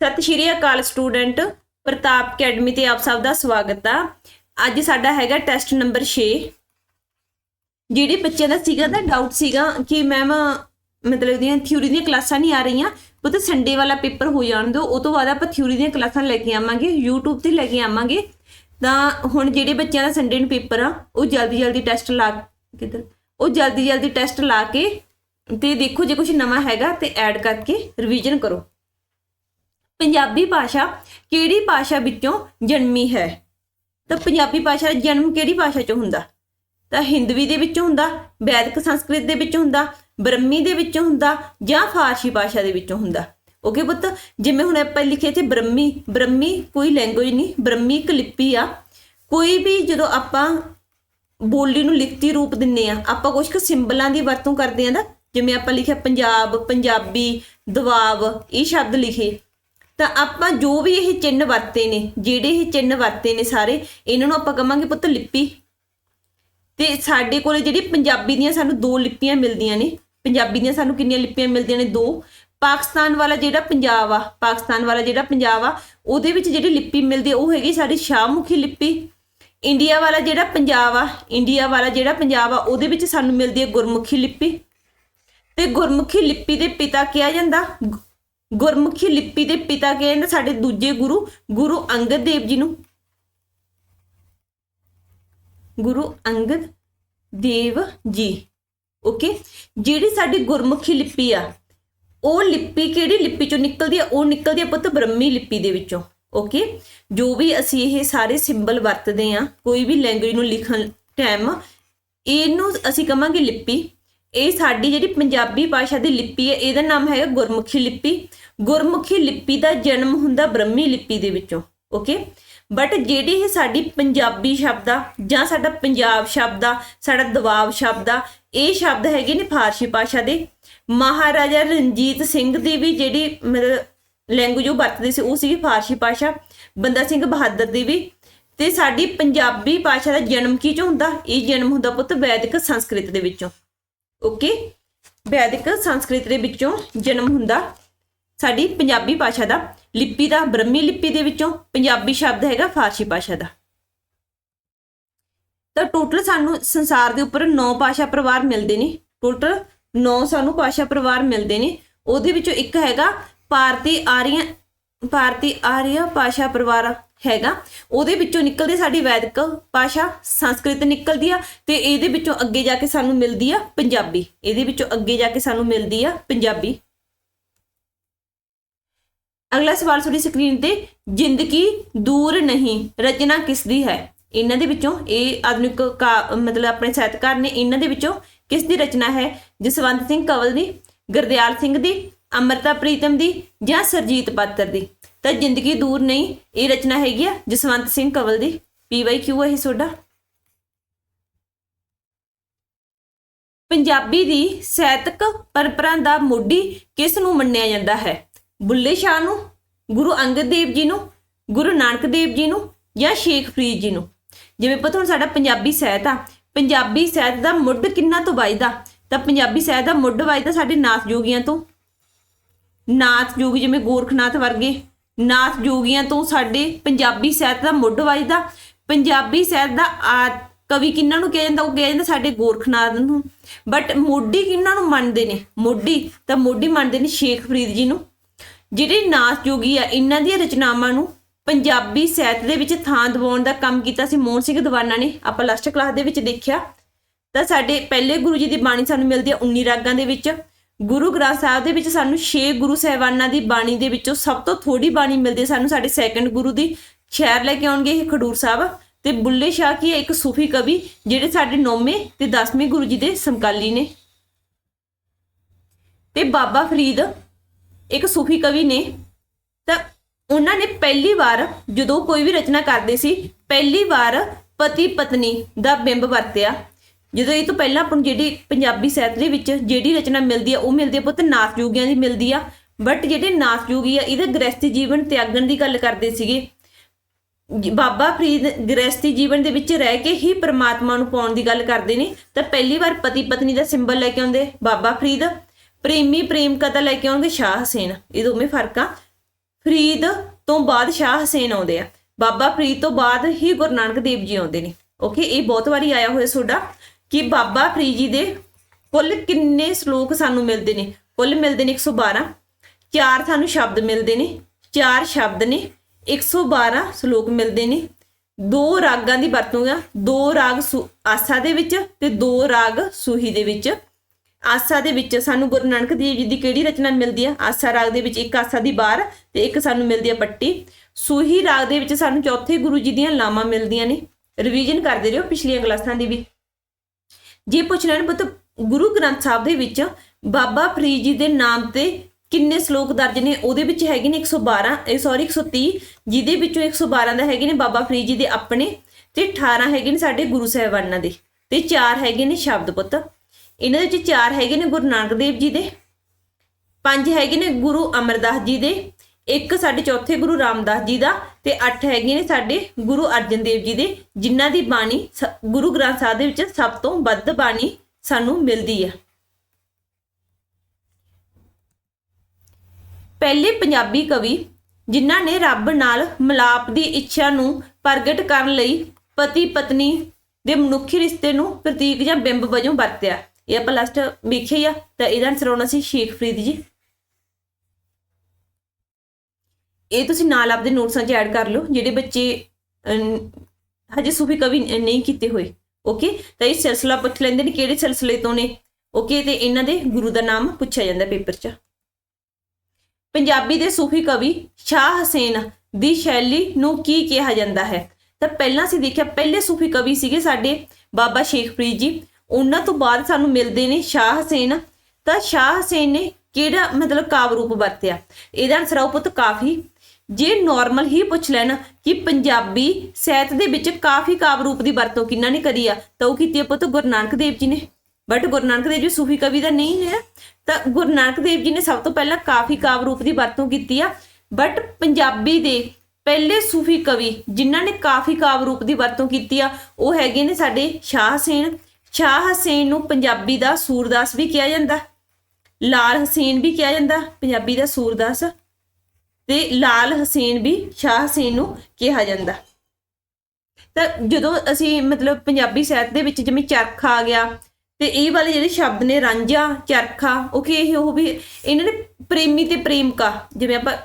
ਸਤਿ ਸ਼੍ਰੀ ਅਕਾਲ ਸਟੂਡੈਂਟ, ਪ੍ਰਤਾਪ ਅਕੈਡਮੀ ਤੇ ਆਪ ਸਭ ਦਾ ਸਵਾਗਤ ਆ। ਅੱਜ ਸਾਡਾ ਹੈਗਾ ਟੈਸਟ ਨੰਬਰ 6 ਜਿਹੜੇ ਬੱਚਿਆਂ ਦਾ ਸੀਗਾ ਤਾਂ ਡਾਊਟ ਸੀਗਾ ਕਿ ਮੈਮ ਮਤਲਬ ਦੀਆਂ ਥਿਊਰੀ ਦੀਆਂ ਕਲਾਸਾਂ ਨਹੀਂ ਆ ਰਹੀਆਂ, ਉਹ ਤਾਂ ਸੰਡੇ ਵਾਲਾ ਪੇਪਰ ਹੋ ਜਾਣ ਦਿਓ, ਉਹ ਤੋਂ ਬਾਅਦ ਆਪਾਂ ਥਿਊਰੀ ਦੀਆਂ ਕਲਾਸਾਂ ਲੈ ਕੇ ਆਵਾਂਗੇ, YouTube ਤੇ ਲੈ ਕੇ ਆਵਾਂਗੇ। ਤਾਂ ਹੁਣ ਜਿਹੜੇ ਬੱਚਿਆਂ ਦਾ ਸੰਡੇ ਨੂੰ ਪੇਪਰ ਆ, ਉਹ ਜਲਦੀ ਜਲਦੀ ਟੈਸਟ ਲਾ ਕਿੱਧਰ? ਉਹ ਜਲਦੀ ਜਲਦੀ ਟੈਸਟ ਲਾ ਕੇ ਤੇ ਦੇਖੋ ਜੇ ਕੁਝ ਨਵਾਂ ਹੈਗਾ ਤੇ ਐਡ ਕਰਕੇ ਰਿਵੀਜ਼ਨ ਕਰੋ। ਪੰਜਾਬੀ ਭਾਸ਼ਾ ਕਿਹੜੀ ਭਾਸ਼ਾ ਵਿੱਚੋਂ ਜਨਮੀ ਹੈ? ਤਾਂ ਪੰਜਾਬੀ ਭਾਸ਼ਾ ਦਾ ਜਨਮ ਕਿਹੜੀ ਭਾਸ਼ਾ ਚੋਂ ਹੁੰਦਾ? ਤਾਂ ਹਿੰਦਵੀ ਦੇ ਵਿੱਚੋਂ ਹੁੰਦਾ, ਵੈਦਿਕ ਸੰਸਕ੍ਰਿਤ ਦੇ ਵਿੱਚੋਂ ਹੁੰਦਾ, ਬ੍ਰਹਮੀ ਦੇ ਵਿੱਚੋਂ ਹੁੰਦਾ ਜਾਂ ਫਾਰਸੀ ਭਾਸ਼ਾ ਦੇ ਵਿੱਚੋਂ ਹੁੰਦਾ? ਓਕੇ ਪੁੱਤ, ਜਿਵੇਂ ਹੁਣ ਆਪਾਂ ਲਿਖੇ ਤੇ ਬ੍ਰਹਮੀ ਬ੍ਰਹਮੀ ਕੋਈ ਲੈਂਗੁਏਜ ਨਹੀਂ, ਬ੍ਰਹਮੀ ਇੱਕ ਲਿਪੀ ਆ। ਕੋਈ ਵੀ ਜਦੋਂ ਆਪਾਂ ਬੋਲੀ ਨੂੰ ਲਿਖਤੀ ਰੂਪ ਦਿੰਨੇ ਆ, ਆਪਾਂ ਕੁਝ ਕੁ ਸਿੰਬਲਾਂ ਦੀ ਵਰਤੋਂ ਕਰਦੇ ਆ ਨਾ, ਜਿਵੇਂ ਆਪਾਂ ਲਿਖਿਆ ਪੰਜਾਬ, ਪੰਜਾਬੀ ਦਵਾਬ ਇਹ ਸ਼ਬਦ ਲਿਖੇ। ਤਾਂ ਆਪਾਂ ਜੋ ਵੀ ਇਹ ਚਿੰਨ ਵਰਤੇ ਨੇ, ਜਿਹੜੇ ਇਹ ਚਿੰਨ ਵਰਤੇ ਨੇ ਸਾਰੇ, ਇਹਨਾਂ ਨੂੰ ਆਪਾਂ ਕਵਾਂਗੇ ਪੁੱਤ ਲਿਪੀ। ਤੇ ਸਾਡੇ ਕੋਲੇ ਜਿਹੜੀ ਪੰਜਾਬੀ ਦੀਆਂ ਸਾਨੂੰ ਦੋ ਲਿਪੀਆਂ ਮਿਲਦੀਆਂ ਨੇ, ਪੰਜਾਬੀ ਦੀਆਂ ਸਾਨੂੰ ਕਿੰਨੀਆਂ ਲਿਪੀਆਂ ਮਿਲਦੀਆਂ ਨੇ? ਦੋ। ਪਾਕਿਸਤਾਨ ਵਾਲਾ ਜਿਹੜਾ ਪੰਜਾਬ ਆ, ਪਾਕਿਸਤਾਨ ਵਾਲਾ ਜਿਹੜਾ ਪੰਜਾਬ ਆ, ਉਹਦੇ ਵਿੱਚ ਜਿਹੜੀ ਲਿਪੀ ਮਿਲਦੀ ਉਹ ਹੈਗੀ ਸਾਡੀ ਸ਼ਾਹਮੁਖੀ ਲਿਪੀ। ਇੰਡੀਆ ਵਾਲਾ ਜਿਹੜਾ ਪੰਜਾਬ ਆ, ਇੰਡੀਆ ਵਾਲਾ ਜਿਹੜਾ ਪੰਜਾਬ ਆ, ਉਹਦੇ ਵਿੱਚ ਸਾਨੂੰ ਮਿਲਦੀ ਹੈ ਗੁਰਮੁਖੀ ਲਿਪੀ। ਤੇ ਗੁਰਮੁਖੀ ਲਿਪੀ ਦੇ ਪਿਤਾ ਕਿਹਾ ਜਾਂਦਾ? ਗੁਰਮੁਖੀ ਲਿਪੀ ਦੇ ਪਿਤਾ ਕਿਹਾ ਜਾਂਦਾ ਸਾਡੇ ਦੂਜੇ ਗੁਰੂ ਗੁਰੂ ਅੰਗਦ ਦੇਵ ਜੀ ਨੂੰ। ਗੁਰੂ ਅੰਗਦ ਦੇਵ ਜੀ ਓਕੇ ਜਿਹੜੀ ਸਾਡੀ ਗੁਰਮੁਖੀ ਲਿਪੀ ਆ, ਉਹ ਲਿਪੀ ਕਿਹੜੀ ਲਿਪੀ ਚੋਂ ਨਿਕਲਦੀ ਆ? ਉਹ ਨਿਕਲਦੀ ਆ ਪੁੱਤ ਬ੍ਰਹਮੀ ਲਿਪੀ ਦੇ ਵਿੱਚੋਂ ਓਕੇ ਜੋ ਵੀ ਅਸੀਂ ਇਹ ਸਾਰੇ ਸਿੰਬਲ ਵਰਤਦੇ ਆ, ਕੋਈ ਵੀ ਲੈਂਗੁਏਜ ਨੂੰ ਲਿਖਣ ਟਾਈਮ ਇਹਨੂੰ ਅਸੀਂ ਕਵਾਂਗੇ ਲਿਪੀ। ਇਹ ਸਾਡੀ ਜਿਹੜੀ ਪੰਜਾਬੀ ਭਾਸ਼ਾ ਦੀ ਲਿਪੀ ਹੈ, ਇਹਦਾ ਨਾਮ ਹੈਗਾ ਗੁਰਮੁਖੀ ਲਿਪੀ। ਗੁਰਮੁਖੀ ਲਿਪੀ ਦਾ ਜਨਮ ਹੁੰਦਾ ਬ੍ਰਹਮੀ ਲਿਪੀ ਦੇ ਵਿੱਚੋਂ ਓਕੇ ਬਟ ਜਿਹੜੀ ਇਹ ਸਾਡੀ ਪੰਜਾਬੀ ਸ਼ਬਦ ਆ, ਜਾਂ ਸਾਡਾ ਪੰਜਾਬ ਸ਼ਬਦ ਆ, ਸਾਡਾ ਦਵਾਬ ਸ਼ਬਦ ਆ, ਇਹ ਸ਼ਬਦ ਹੈਗੇ ਨੇ ਫਾਰਸੀ ਭਾਸ਼ਾ ਦੇ। ਮਹਾਰਾਜਾ ਰਣਜੀਤ ਸਿੰਘ ਦੀ ਵੀ ਜਿਹੜੀ ਮਤਲਬ ਲੈਂਗੁਏਜ ਉਹ ਵਰਤਦੇ ਸੀ, ਉਹ ਸੀਗੀ ਫਾਰਸੀ ਭਾਸ਼ਾ। ਬੰਦਾ ਸਿੰਘ ਬਹਾਦਰ ਦੀ ਵੀ। ਤੇ ਸਾਡੀ ਪੰਜਾਬੀ ਭਾਸ਼ਾ ਦਾ ਜਨਮ ਕੀ ਚ ਹੁੰਦਾ? ਇਹ ਜਨਮ ਹੁੰਦਾ ਪੁੱਤ ਵੈਦਿਕ ਸੰਸਕ੍ਰਿਤ ਦੇ ਵਿੱਚੋਂ। ਓਕੇ? ਵੈਦਿਕ ਸੰਸਕ੍ਰਿਤ ਦੇ ਵਿੱਚੋਂ ਜਨਮ ਹੁੰਦਾ ਸਾਡੀ ਪੰਜਾਬੀ ਭਾਸ਼ਾ ਦਾ, ਲਿਪੀ ਦਾ, ਬ੍ਰਹਮੀ ਲਿਪੀ ਦੇ ਵਿੱਚੋਂ ਪੰਜਾਬੀ ਸ਼ਬਦ ਹੈਗਾ ਫਾਰਸੀ ਭਾਸ਼ਾ ਦਾ। ਤਾਂ ਟੋਟਲ ਸਾਨੂੰ ਸੰਸਾਰ ਦੇ ਉੱਪਰ 9 ਭਾਸ਼ਾ ਪਰਿਵਾਰ ਮਿਲਦੇ ਨੇ। ਟੋਟਲ 9 ਸਾਨੂੰ ਭਾਸ਼ਾ ਪਰਿਵਾਰ ਮਿਲਦੇ ਨੇ। ਉਹਦੇ ਵਿੱਚੋਂ ਇੱਕ ਹੈਗਾ ਭਾਰਤੀ ਆਰੀਅਨ ਭਾਰਤੀ ਆਰੀਆ ਭਾਸ਼ਾ ਪਰਿਵਾਰ ਹੈਗਾ। ਉਹਦੇ ਵਿੱਚੋਂ ਨਿਕਲਦੀ ਸਾਡੀ ਵੈਦਿਕ ਭਾਸ਼ਾ, ਸੰਸਕ੍ਰਿਤ ਨਿਕਲਦੀ ਆ ਤੇ ਇਹਦੇ ਵਿੱਚੋਂ ਅੱਗੇ ਜਾ ਕੇ ਸਾਨੂੰ ਮਿਲਦੀ ਆ ਪੰਜਾਬੀ। ਇਹਦੇ ਵਿੱਚੋਂ ਅੱਗੇ ਜਾ ਕੇ ਸਾਨੂੰ ਮਿਲਦੀ ਆ ਪੰਜਾਬੀ। ਅਗਲਾ ਸਵਾਲ ਤੁਹਾਡੀ ਸਕਰੀਨ ਤੇ, ਜ਼ਿੰਦਗੀ ਦੂਰ ਨਹੀਂ, ਰਚਨਾ ਕਿਸ ਦੀ ਹੈ? ਇਹਨਾਂ ਦੇ ਵਿੱਚੋਂ ਇਹ ਆਧੁਨਿਕ ਕਾ- ਮਤਲਬ ਆਪਣੇ ਸਾਹਿਤਕਾਰ ਨੇ ਇਹਨਾਂ ਦੇ ਵਿੱਚੋਂ ਕਿਸ ਦੀ ਰਚਨਾ ਹੈ? ਜਸਵੰਤ ਸਿੰਘ ਕੰਵਲ ਦੀ, ਗੁਰਦਿਆਲ ਸਿੰਘ ਦੀ ਅਮਰਤਾ ਪ੍ਰੀਤਮ ਦੀ ਜਾਂ ਸਰਜੀਤ ਪਾਤਰ ਦੀ? ਤਾਂ ਜ਼ਿੰਦਗੀ ਦੂਰ ਨਹੀਂ, ਇਹ ਰਚਨਾ ਹੈਗੀ ਆ ਜਸਵੰਤ ਸਿੰਘ ਕੰਵਲ ਦੀ। ਪੀਵਾਈ ਕਿਊ ਹੈ ਇਹ ਤੁਹਾਡਾ ਪੰਜਾਬੀ ਦੀ ਸਾਹਿਤਕ ਪਰੰਪਰਾ ਦਾ ਮੋਢੀ ਕਿਸ ਨੂੰ ਮੰਨਿਆ ਜਾਂਦਾ ਹੈ? ਬੁੱਲੇ ਸ਼ਾਹ ਨੂੰ, ਗੁਰੂ ਅੰਗਦ ਦੇਵ ਜੀ ਨੂੰ, ਗੁਰੂ ਨਾਨਕ ਦੇਵ ਜੀ ਨੂੰ ਜਾਂ ਸ਼ੇਖ ਫਰੀਦ ਜੀ ਨੂੰ? ਜਿਵੇਂ ਪਤਾ, ਹੁਣ ਸਾਡਾ ਪੰਜਾਬੀ ਸਾਹਿਤ ਆ। ਪੰਜਾਬੀ ਸਾਹਿਤ ਦਾ ਮੁੱਢ ਕਿੰਨਾ ਤੋਂ ਵੱਜਦਾ ਤਾਂ ਪੰਜਾਬੀ ਸਾਹਿਤ ਦਾ ਮੁੱਢ ਵੱਜਦਾ ਸਾਡੇ ਨਾਥ ਜੋਗੀਆਂ ਤੋਂ। ਨਾਥ ਜੋਗੀ ਜਿਵੇਂ ਗੋਰਖਨਾਥ ਵਰਗੇ ਨਾਥ ਜੋਗੀਆਂ ਤੋਂ ਸਾਡੇ ਪੰਜਾਬੀ ਸਾਹਿਤ ਦਾ ਮੁੱਢ ਵੱਜਦਾ। ਪੰਜਾਬੀ ਸਾਹਿਤ ਦਾ ਆ, ਕਵੀ ਕਿੰਨਾਂ ਨੂੰ ਕਿਹਾ ਜਾਂਦਾ ਉਹ ਕਿਹਾ ਜਾਂਦਾ ਸਾਡੇ ਗੋਰਖਨਾਥ ਨੂੰ। ਬਟ ਮੋਢੀ ਕਿੰਨਾਂ ਨੂੰ ਮੰਨਦੇ ਨੇ? ਮੋਢੀ, ਤਾਂ ਮੋਢੀ ਮੰਨਦੇ ਨੇ ਸ਼ੇਖ ਫਰੀਦ ਜੀ ਨੂੰ। ਜਿਹੜੇ ਨਾਥ ਜੋਗੀ ਆ, ਇਹਨਾਂ ਦੀਆਂ ਰਚਨਾਵਾਂ ਨੂੰ ਪੰਜਾਬੀ ਸਾਹਿਤ ਦੇ ਵਿੱਚ ਥਾਂ ਦਿਵਾਉਣ ਦਾ ਕੰਮ ਕੀਤਾ ਸੀ ਮੋਹਨ ਸਿੰਘ ਦੀਵਾਨਾ ਨੇ। ਆਪਾਂ ਲਾਸਟ ਕਲਾਸ ਦੇ ਵਿੱਚ ਦੇਖਿਆ। ਤਾਂ ਸਾਡੇ ਪਹਿਲੇ ਗੁਰੂ ਜੀ ਦੀ ਬਾਣੀ ਸਾਨੂੰ ਮਿਲਦੀ ਹੈ 19 ਰਾਗਾਂ ਦੇ ਵਿੱਚ। ਗੁਰੂ ਗ੍ਰੰਥ ਸਾਹਿਬ ਦੇ ਵਿੱਚ ਸਾਨੂੰ 6 ਗੁਰੂ ਸਾਹਿਬਾਨਾਂ ਦੀ ਬਾਣੀ ਦੇ ਵਿੱਚੋਂ ਸਭ ਤੋਂ ਥੋੜੀ ਬਾਣੀ ਮਿਲਦੀ ਹੈ। ਸਾਨੂੰ ਸਾਡੇ ਸੈਕੰਡ ਗੁਰੂ ਦੀ ਸ਼ਹਿਰ ਲੈ ਕੇ ਆਉਣਗੇ ਇਹ ਖਡੂਰ ਸਾਹਿਬ। ਤੇ ਬੁੱਲੇ ਸ਼ਾਹ ਕੀ ਹੈ? ਇੱਕ ਸੂਫੀ ਕਵੀ ਜਿਹੜੇ ਸਾਡੇ 9ਵੇਂ ਤੇ 10ਵੇਂ ਗੁਰੂ ਜੀ ਦੇ ਸਮਕਾਲੀ ਨੇ। ਤੇ ਬਾਬਾ ਫਰੀਦ ਇੱਕ ਸੂਫੀ ਕਵੀ ਨੇ। ਤਾਂ ਉਹਨਾਂ ਨੇ ਪਹਿਲੀ ਵਾਰ ਜਦੋਂ ਕੋਈ ਵੀ ਰਚਨਾ ਕਰਦੇ ਸੀ, ਪਹਿਲੀ ਵਾਰ ਪਤੀ ਪਤਨੀ ਦਾ ਬਿੰਬ ਵਰਤਿਆ। ਜਦੋਂ ਇਹ ਤੋਂ ਪਹਿਲਾਂ ਆਪਾਂ ਨੂੰ ਜਿਹੜੀ ਪੰਜਾਬੀ ਸਾਹਿਤ ਦੇ ਵਿੱਚ ਜਿਹੜੀ ਰਚਨਾ ਮਿਲਦੀ ਆ, ਉਹ ਮਿਲਦੀ ਆ ਪੁੱਤ ਨਾਥ ਜੋਗੀਆਂ ਦੀ ਮਿਲਦੀ ਆ। ਬਟ ਜਿਹੜੇ ਨਾਥ ਜੋਗੀ ਆ, ਇਹਦੇ ਗ੍ਰਸਤੀ ਜੀਵਨ ਤਿਆਗਣ ਦੀ ਗੱਲ ਕਰਦੇ ਸੀਗੇ। ਜੀ- ਬਾਬਾ ਫਰੀਦ ਗ੍ਰਸਤੀ ਜੀਵਨ ਦੇ ਵਿੱਚ ਰਹਿ ਕੇ ਹੀ ਪ੍ਰਮਾਤਮਾ ਨੂੰ ਪਾਉਣ ਦੀ ਗੱਲ ਕਰਦੇ ਨੇ। ਤਾਂ ਪਹਿਲੀ ਵਾਰ ਪਤੀ ਪਤਨੀ ਦਾ ਸਿੰਬਲ ਲੈ ਕੇ ਆਉਂਦੇ ਬਾਬਾ ਫਰੀਦ। ਪ੍ਰੇਮੀ ਪ੍ਰੇਮ ਕਥਾ ਲੈ ਕੇ ਆਉਣਗੇ ਸ਼ਾਹ ਹਸੇਨ। ਇਹ ਦੋਵੇਂ ਫ਼ਰਕ ਆ। ਫਰੀਦ ਤੋਂ ਬਾਅਦ ਸ਼ਾਹ ਹਸੈਨ ਆਉਂਦੇ ਆ। ਬਾਬਾ ਫਰੀਦ ਤੋਂ ਬਾਅਦ ਹੀ ਗੁਰੂ ਨਾਨਕ ਦੇਵ ਜੀ ਆਉਂਦੇ ਨੇ। ਓਕੇ ਇਹ ਬਹੁਤ ਵਾਰੀ ਆਇਆ ਹੋਇਆ ਤੁਹਾਡਾ ਕਿ ਬਾਬਾ ਫਰੀਦ ਜੀ ਦੇ ਕੁੱਲ ਕਿੰਨੇ ਸ਼ਲੋਕ ਸਾਨੂੰ ਮਿਲਦੇ ਨੇ? ਕੁੱਲ ਮਿਲਦੇ ਨੇ 112 ਚਾਰ ਸਾਨੂੰ ਸ਼ਬਦ ਮਿਲਦੇ ਨੇ, ਚਾਰ ਸ਼ਬਦ ਨੇ 112 ਸ਼ਲੋਕ ਮਿਲਦੇ ਨੇ। ਦੋ ਰਾਗਾਂ ਦੀ ਵਰਤੋਂ ਆ, ਦੋ ਰਾਗ ਸੁ- ਆਸਾ ਦੇ ਵਿੱਚ ਤੇ ਦੋ ਰਾਗ ਸੂਹੀ ਦੇ ਵਿੱਚ। ਆਸਾ ਦੇ ਵਿੱਚ ਸਾਨੂੰ ਗੁਰੂ ਨਾਨਕ ਦੇਵ ਜੀ ਦੀ ਕਿਹੜੀ ਰਚਨਾ ਮਿਲਦੀ ਆ? ਆਸਾ ਰਾਗ ਦੇ ਵਿੱਚ ਇੱਕ ਆਸਾ ਦੀ ਬਾਰ ਤੇ ਇੱਕ ਸਾਨੂੰ ਮਿਲਦੀ ਆ ਪੱਟੀ। ਸੂਹੀ ਰਾਗ ਦੇ ਵਿੱਚ ਸਾਨੂੰ ਚੌਥੇ ਗੁਰੂ ਜੀ ਦੀਆਂ ਲਾਵਾਂ ਮਿਲਦੀਆਂ ਨੇ। ਰਿਵੀਜ਼ਨ ਕਰਦੇ ਰਹੋ ਪਿਛਲੀਆਂ ਕਲਾਸਾਂ ਦੀ ਵੀ। ਜੇ ਪੁੱਛ ਲੈਣ ਪੁੱਤ, ਗੁਰੂ ਗ੍ਰੰਥ ਸਾਹਿਬ ਦੇ ਵਿੱਚ ਬਾਬਾ ਫਰੀਦ ਜੀ ਦੇ ਨਾਮ ਤੇ ਕਿੰਨੇ ਸ਼ਲੋਕ ਦਰਜ ਨੇ, ਉਹਦੇ ਵਿੱਚ ਹੈਗੇ ਨੇ 112 ਇਹ ਸੌਰੀ 130 ਜਿਹਦੇ ਵਿੱਚੋਂ 112 ਦਾ ਹੈਗੇ ਨੇ ਬਾਬਾ ਫਰੀਦ ਜੀ ਦੇ ਆਪਣੇ ਤੇ 18 ਹੈਗੇ ਨੇ ਸਾਡੇ ਗੁਰੂ ਸਾਹਿਬਾਨਾਂ ਦੇ ਤੇ 4 ਹੈਗੇ ਨੇ ਸ਼ਬਦ ਪੁੱਤ। ਇਹਨਾਂ ਦੇ ਵਿੱਚ 4 ਹੈਗੇ ਨੇ ਗੁਰੂ ਨਾਨਕ ਦੇਵ ਜੀ ਦੇ 5 ਹੈਗੇ ਨੇ ਗੁਰੂ ਅਮਰਦਾਸ ਜੀ ਦੇ ਇੱਕ ਸਾਡੇ ਚੌਥੇ ਗੁਰੂ ਰਾਮਦਾਸ ਜੀ ਦਾ ਤੇ ਅੱਠ ਹੈਗੇ ਨੇ ਸਾਡੇ ਗੁਰੂ ਅਰਜਨ ਦੇਵ ਜੀ ਦੇ, ਜਿਨ੍ਹਾਂ ਦੀ ਬਾਣੀ ਸ- ਗੁਰੂ ਗ੍ਰੰਥ ਸਾਹਿਬ ਦੇ ਵਿੱਚ ਸਭ ਤੋਂ ਵੱਧ ਬਾਣੀ ਸਾਨੂੰ ਮਿਲਦੀ ਹੈ ਪਹਿਲੇ ਪੰਜਾਬੀ ਕਵੀ, ਜਿਨ੍ਹਾਂ ਨੇ ਰੱਬ ਨਾਲ ਮਿਲਾਪ ਦੀ ਇੱਛਾ ਨੂੰ ਪ੍ਰਗਟ ਕਰਨ ਲਈ ਪਤੀ ਪਤਨੀ ਦੇ ਮਨੁੱਖੀ ਰਿਸ਼ਤੇ ਨੂੰ ਪ੍ਰਤੀਕ ਜਾਂ ਬਿੰਬ ਵਜੋਂ ਵਰਤਿਆ। ਇਹ ਆਪਾਂ ਲਾਸਟ ਵੇਖਿਆ ਆ, ਤਾਂ ਇਹਦਾ ਆਨਸਰ ਆਉਣਾ ਸੀ ਸ਼ੇਖ ਫਰੀਦ ਜੀ। ਇਹ ਤੁਸੀਂ ਨਾਲ ਆਪਦੇ ਨੋਟਸਾਂ 'ਚ ਐਡ ਕਰ ਲਓ, ਜਿਹੜੇ ਬੱਚੇ ਹਜੇ ਸੂਫੀ ਕਵੀ ਨਹੀਂ ਕੀਤੇ ਹੋਏ ਓਕੇ ਤਾਂ ਇਹ ਸਿਲਸਿਲਾ ਪੁੱਛ ਲੈਂਦੇ ਨੇ ਕਿਹੜੇ ਸਿਲਸਿਲੇ ਤੋਂ ਨੇ ਓਕੇ ਤੇ ਇਹਨਾਂ ਦੇ ਗੁਰੂ ਦਾ ਨਾਮ ਪੁੱਛਿਆ ਜਾਂਦਾ ਪੇਪਰ 'ਚ। ਪੰਜਾਬੀ ਦੇ ਸੂਫੀ ਕਵੀ ਸ਼ਾਹ ਹਸੈਨ ਦੀ ਸ਼ੈਲੀ ਨੂੰ ਕੀ ਕਿਹਾ ਜਾਂਦਾ ਹੈ? ਤਾਂ ਪਹਿਲਾਂ ਅਸੀਂ ਦੇਖਿਆ, ਪਹਿਲੇ ਸੂਫੀ ਕਵੀ ਸੀਗੇ ਸਾਡੇ ਬਾਬਾ ਸ਼ੇਖਪ੍ਰੀਤ ਜੀ। ਉਹਨਾਂ ਤੋਂ ਬਾਅਦ ਸਾਨੂੰ ਮਿਲਦੇ ਨੇ ਸ਼ਾਹ ਹਸੈਨ। ਤਾਂ ਸ਼ਾਹ ਹਸੈਨ ਨੇ ਕਿਹੜਾ ਮਤਲਬ ਕਾਵ ਰੂਪ ਵਰਤਿਆ? ਇਹਦਾ ਆਨਸਰ ਆਉ ਪੁੱਤ ਕਾਫੀ। ਜੇ ਨਾਰਮਲ ਹੀ ਪੁੱਛ ਲੈਣ ਕਿ ਪੰਜਾਬੀ ਸਾਹਿਤ ਦੇ ਵਿੱਚ ਕਾਫੀ ਕਾਵ ਰੂਪ ਦੀ ਵਰਤੋਂ ਕਿੰਨਾ ਨੇ ਕਰੀ ਆ, ਤਾਂ ਉਹ ਕੀਤੀ ਆ ਪੁੱਤ ਗੁਰੂ ਨਾਨਕ ਦੇਵ ਜੀ ਨੇ। ਬਟ ਗੁਰੂ ਨਾਨਕ ਦੇਵ ਜੀ ਸੂਫੀ ਕਵੀ ਦਾ ਨਹੀਂ ਹੈ। ਤਾਂ ਗੁਰੂ ਨਾਨਕ ਦੇਵ ਜੀ ਨੇ ਸਭ ਤੋਂ ਪਹਿਲਾਂ ਕਾਫੀ ਕਾਵ ਰੂਪ ਦੀ ਵਰਤੋਂ ਕੀਤੀ ਆ। ਬਟ ਪੰਜਾਬੀ ਦੇ ਪਹਿਲੇ ਸੂਫੀ ਕਵੀ ਜਿਨ੍ਹਾਂ ਨੇ ਕਾਫੀ ਕਾਵ ਰੂਪ ਦੀ ਵਰਤੋਂ ਕੀਤੀ ਆ, ਉਹ ਹੈਗੇ ਨੇ ਸਾਡੇ ਸ਼ਾਹ ਹਸੈਨ। ਸ਼ਾਹ ਹਸੈਨ ਨੂੰ ਪੰਜਾਬੀ ਦਾ ਸੂਰਦਾਸ ਵੀ ਕਿਹਾ ਜਾਂਦਾ। ਲਾਲ ਹਸੈਨ ਵੀ ਕਿਹਾ ਜਾਂਦਾ। ਪੰਜਾਬੀ ਦਾ ਸੂਰਦਾਸ। ਤੇ ਲਾਲ ਹਸੈਨ ਵੀ ਸ਼ਾਹ ਹਸੈਨ ਨੂੰ ਕਿਹਾ ਜਾਂਦਾ। ਤਾਂ ਜਦੋਂ ਅਸੀਂ ਮਤਲਬ ਪੰਜਾਬੀ ਸਾਹਿਤ ਦੇ ਵਿੱਚ ਜਿਵੇਂ ਚਰਖਾ ਆ ਗਿਆ ਤੇ ਇਹ ਵਾਲੇ ਜਿਹੜੇ ਸ਼ਬਦ ਨੇ, ਰਾਂਝਾ, ਚਰਖਾ, ਉਹ ਕੀ ਇਹ ਉਹ ਵੀ ਇਹਨਾਂ ਨੇ ਪ੍ਰੇਮੀ ਤੇ ਪ੍ਰੇਮਿਕਾ, ਜਿਵੇਂ ਆਪਾਂ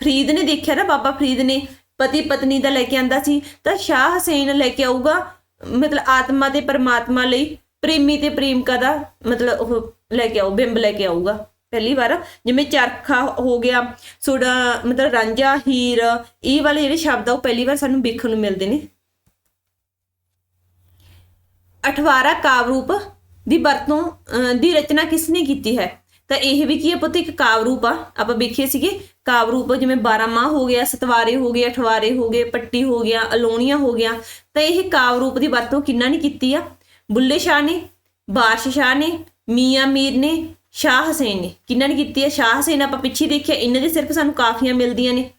ਫਰੀਦ ਨੇ ਦੇਖਿਆ ਨਾ, ਬਾਬਾ ਫਰੀਦ ਨੇ ਪਤੀ ਪਤਨੀ ਦਾ ਲੈ ਕੇ ਆਂਦਾ ਸੀ, ਤਾਂ ਸ਼ਾਹ ਹਸੈਨ ਲੈ ਕੇ ਆਊਗਾ, ਮਤਲਬ ਆਤਮਾ ਤੇ ਪਰਮਾਤਮਾ ਲਈ ਪ੍ਰੇਮੀ ਤੇ ਪ੍ਰੇਮਿਕਾ ਦਾ ਮਤਲਬ ਉਹ ਲੈ ਕੇ ਆਊ, ਬਿੰਬ ਲੈ ਕੇ ਆਊਗਾ। ਪਹਿਲੀ ਵਾਰ, ਜਿਵੇਂ ਚਰਖਾ ਹੋ ਗਿਆ, ਸੋਡਾ ਮਤਲਬ ਰਾਂਝਾ, ਹੀਰ, ਇਹ ਵਾਲੇ ਜਿਹੜੇ ਸ਼ਬਦ ਆ, ਉਹ ਪਹਿਲੀ ਵਾਰ ਸਾਨੂੰ ਵੇਖਣ ਨੂੰ ਮਿਲਦੇ ਨੇ। ਅਠਵਾਰਾ ਕਾਵ ਰੂਪ ਦੀ ਵਰਤੋਂ ਦੀ ਰਚਨਾ ਕਿਸ ਨੇ ਕੀਤੀ ਹੈ? ਤਾਂ ਇਹ ਵੀ ਕੀ ਹੈ ਪੁੱਤ, ਇੱਕ ਕਾਵ ਰੂਪ ਆ। ਆਪਾਂ ਵੇਖੀਏ ਸੀਗੇ, ਕਾਵ ਰੂਪ ਜਿਵੇਂ 12 ਮਾਹ ਹੋ ਗਿਆ, ਸਤਵਾਰੇ ਹੋ ਗਏ, ਅਠਵਾਰੇ ਹੋ ਗਏ, ਪੱਟੀ ਹੋ ਗਿਆ, ਅਲੋਣੀਆਂ ਹੋ ਗਿਆ। ਤਾਂ ਇਹ ਕਾਵ ਰੂਪ ਦੀ ਵਰਤੋਂ ਕਿੰਨਾ ਨੇ ਕੀਤੀ ਆ? ਬੁੱਲੇ ਸ਼ਾਹ ਨੇ ਬਾਰਸ਼ ਸ਼ਾਹ ਨੇ, ਮੀਆਂ ਮੀਰ ਨੇ ਸ਼ਾਹ ਹਸੈਨ ਨੇ। ਕਿੰਨਾਂ ਨੇ ਕੀਤੀ ਹੈ? ਸ਼ਾਹ ਹਸੈਨ ਆਪਾਂ ਪਿੱਛੇ ਦੇਖਿਆ, ਇਹਨਾਂ ਦੇ ਸਿਰਫ ਸਾਨੂੰ ਕਾਫੀਆਂ ਮਿਲਦੀਆਂ ਨੇ।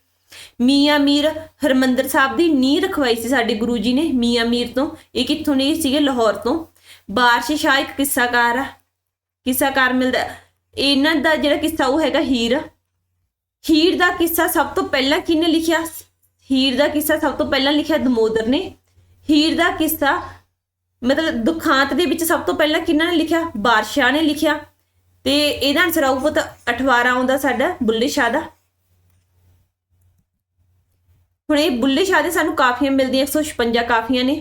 ਮੀਆਂ ਮੀਰ ਹਰਮੰਦਰ ਸਾਹਿਬ ਦੀ ਨੀਂਹ ਰਖਵਾਈ ਸੀ ਸਾਡੇ ਗੁਰੂ ਜੀ ਨੇ, ਮੀਆਂ ਮੀਰ ਤੋਂ। ਇਹ ਕਿੱਥੋਂ ਨੇ? ਸੀਗੇ ਲਾਹੌਰ ਤੋਂ। ਬਾਰਸ਼ ਸ਼ਾਹ ਇੱਕ ਕਿੱਸਾਕਾਰ ਆ। ਕਿੱਸਾਕਾਰ ਮਿਲਦਾ। ਇਹਨਾਂ ਦਾ ਜਿਹੜਾ ਕਿੱਸਾ, ਉਹ ਹੈਗਾ ਹੀਰ। ਹੀਰ ਦਾ ਕਿੱਸਾ ਸਭ ਤੋਂ ਪਹਿਲਾਂ ਕਿਹਨੇ ਲਿਖਿਆ? ਹੀਰ ਦਾ ਕਿੱਸਾ ਸਭ ਤੋਂ ਪਹਿਲਾਂ ਲਿਖਿਆ ਦਮੋਦਰ ਨੇ। ਹੀਰ ਦਾ ਕਿੱਸਾ ਮਤਲਬ ਦੁਖਾਂਤ ਦੇ ਵਿੱਚ ਸਭ ਤੋਂ ਪਹਿਲਾਂ ਕਿਹਨਾਂ ਨੇ ਲਿਖਿਆ? ਬਾਦਸ਼ਾਹ ਨੇ ਲਿਖਿਆ। ਤੇ ਇਹਦਾ ਆਨਸਰ ਆਊਗਾ ਪੁੱਤ 18 ਆਉਂਦਾ ਸਾਡਾ, ਬੁੱਲੇ ਸ਼ਾਹ ਦਾ। ਹੁਣ ਇਹ ਬੁੱਲੇ ਸ਼ਾਹ ਦੇ ਸਾਨੂੰ ਕਾਫੀਆਂ ਮਿਲਦੀਆਂ 156 ਕਾਫੀਆਂ ਨੇ।